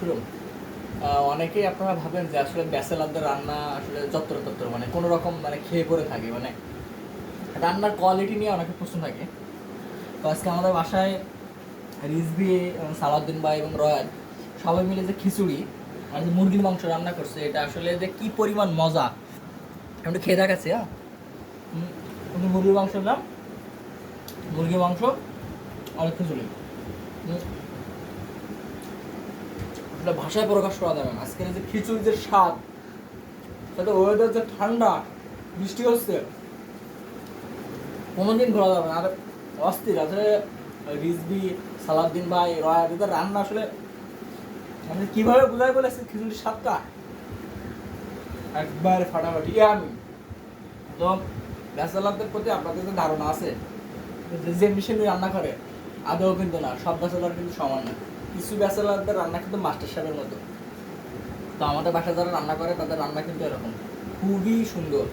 শুনুন অনেকেই আপনারা ভাবেন যে আসলে ব্যাচেলারদের রান্না আসলে যত্র তত্র মানে কোনো রকম মানে খেয়ে পড়ে থাকে মানে রান্নার কোয়ালিটি নিয়ে অনেকে প্রশ্ন থাকে। তো আজকে আমাদের বাসায় রিজবি এবং সালাউদ্দিন ভাই এবং রয়্যাল সবাই মিলে যে খিচুড়ি আর যে মুরগির মাংস রান্না করছে, এটা আসলে যে কি পরিমাণ মজা। একটু খেয়ে দেখাচ্ছি হ্যাঁ? মুরগির মাংস দিলাম মুরগির মাংস অনেক খিচুড়ি। আসলে ভাষায় প্রকাশ করা যাবে না। আজকের যে খিচুড়ি যে স্বাদ সাথে ওয়েদার যে ঠান্ডা, বৃষ্টি হচ্ছে, কোনোদিন ভোলা যাবে না। আর অস্থির, আসলে রিজবি সালাউদ্দিন ভাই রয়াত এদের রান্না আসলে মানে কীভাবে বোঝায় বলেছে খিচুড়ির স্বাদটা? একবার ফাটাফাটি। আমি তো ব্যাচেলারদের প্রতি আপনাদের যে ধারণা আছে, যে মেশিন রান্না করে, আদৌ কিন্তু না, সব ব্যাচেলার কিন্তু সমান না। কিছু ব্যাচেলারদের রান্না কিন্তু মাস্টার শেফের মতো। তো আমাদের বাসায় যারা রান্না করে, তাদের রান্না কিন্তু এরকম। খুবই সুন্দর।